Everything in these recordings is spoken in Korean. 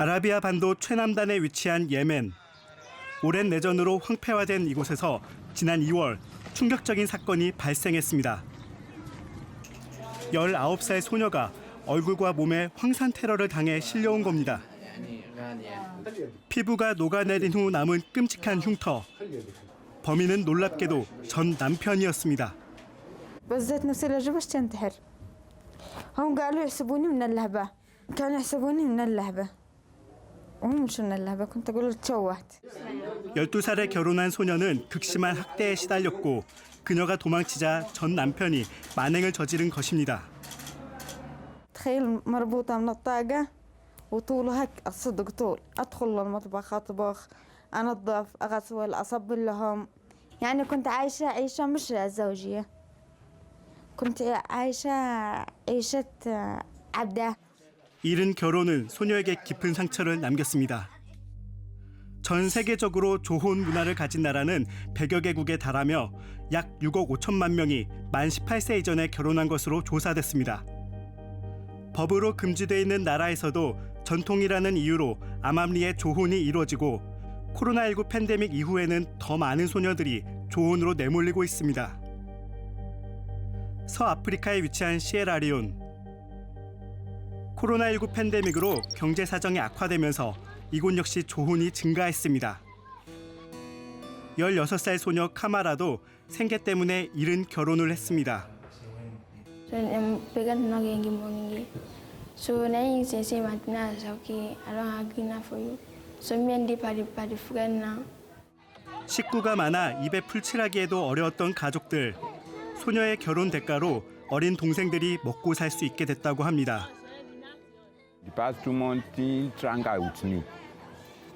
아라비아 반도 최남단에 위치한 예멘. 오랜 내전으로 황폐화된 이곳에서 지난 2월 충격적인 사건이 발생했습니다. 19살 소녀가 얼굴과 몸에 황산 테러를 당해 실려온 겁니다. 피부가 녹아내린 후 남은 끔찍한 흉터. 범인은 놀랍게도 전 남편이었습니다. 12살에 결혼한 소녀는 극심한 학대에 시달렸고 그녀가 도망치자 전 남편이 만행을 저지른 것입니다. تخيل مربوطة من الطاقة وطوله هيك الصدق طول أدخل المطبخ أطبخ أنظف أغسل أصب لهم يعني كنت عايشة عيشة مش زوجية كنت عايشة عيشة عبدة 이른 결혼은 소녀에게 깊은 상처를 남겼습니다. 전 세계적으로 조혼 문화를 가진 나라는 100여 개국에 달하며 약 6억 5천만 명이 만 18세 이전에 결혼한 것으로 조사됐습니다. 법으로 금지돼 있는 나라에서도 전통이라는 이유로 암암리에 조혼이 이루어지고 코로나19 팬데믹 이후에는 더 많은 소녀들이 조혼으로 내몰리고 있습니다. 서아프리카에 위치한 시에라리온 코로나19 팬데믹으로 경제 사정이 악화되면서 이곳 역시 조혼이 증가했습니다. 16살 소녀 카마라도 생계 때문에 이른 결혼을 했습니다. So for you. So. 식구가 많아 입에 풀칠하기에도 어려웠던 가족들. 소녀의 결혼 대가로 어린 동생들이 먹고 살 수 있게 됐다고 합니다. The past two months, things tranga with me.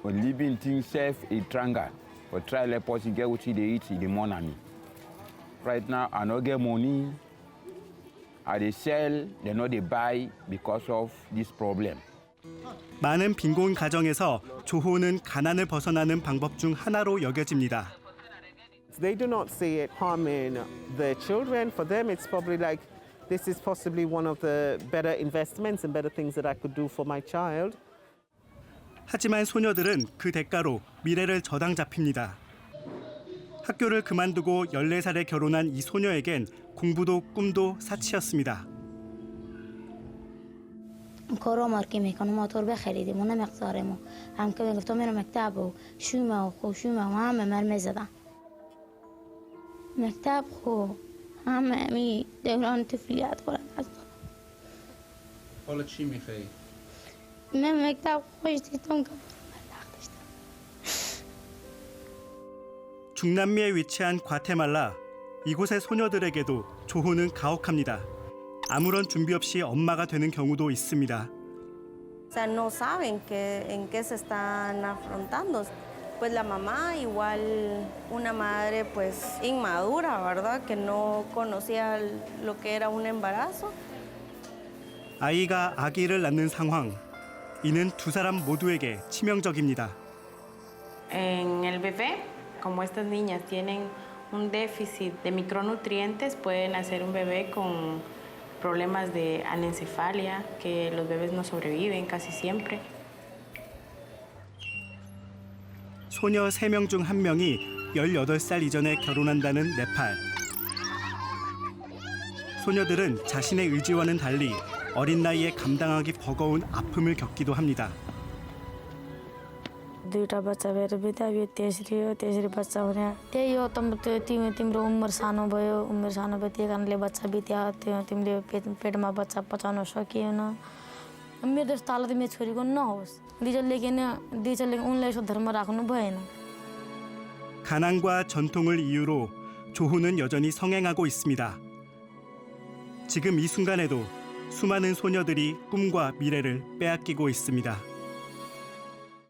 But living things safe, it tranga. But try let person get what they eat in the morning. Right now, I no get money. I dey sell, they no dey buy because of this problem. 많은 빈곤 가정에서 조혼은 가난을 벗어나는 방법 중 하나로 여겨집니다. They do not see it harming their children. For them, it's probably like this is possibly one of the better investments and better things that I could do for my child. 하지만 소녀들은 그 대가로 미래를 저당 잡힙니다. 학교를 그만두고 14살에 결혼한 이 소녀에겐 공부도 꿈도 사치였습니다. کارا مارکی میکنم موتور بخریدیم اون مقدارمو هم که گفتم میرم مکتب و شومه و خوشومه و همه مرمه زدم مکتب خو همه می دوران طفلیت خورم از حالا چی میخوایی؟ من مکتب خوش دیدم که بلغ داشتم 중남미에 위치한 과테말라 이곳의 소녀들에게도 조혼은 가혹합니다. 아무런 준비 없이 엄마가 되는 경우도 있습니다. O sea, no saben que, en qué se están afrontando. Pues la mamá, igual una madre pues inmadura, ¿verdad? Que no conocía lo que era un embarazo. 아이가 아기를 낳는 상황 이는 두 사람 모두에게 치명적입니다. En el bebé, como estas niñas tienen un déficit de micronutrientes, pueden hacer un bebé con problemas de anencefalia, que los bebés no sobreviven casi siempre. 소녀 3명 중 1명이 18살 이전에 결혼한다는 네팔. 소녀들은 자신의 의지와는 달리 어린 나이에 감당하기 버거운 아픔을 겪기도 합니다. दुईवटा बच्चा भएर बित्यो अब यो तेस्री हो तेस्री बच्चा हुने त्यही हो तम त्यो तिमी तिम्रो उमेर सानो भयो उमेर सानो भयो त्यही कारणले बच्चा बित्या त्यो तिमीले पेट पेटमा बच्चा पचाउन सकिएन मेरो जस्तो हालत मेरो छोरीको नहोस् दिजलले किन दिजलले उनलाई यसो धर्म राख्नु भएन 가난과 전통을 이유로 조혼은 여전히 성행하고 있습니다. 지금 이 순간에도 수많은 소녀들이 꿈과 미래를 빼앗기고 있습니다.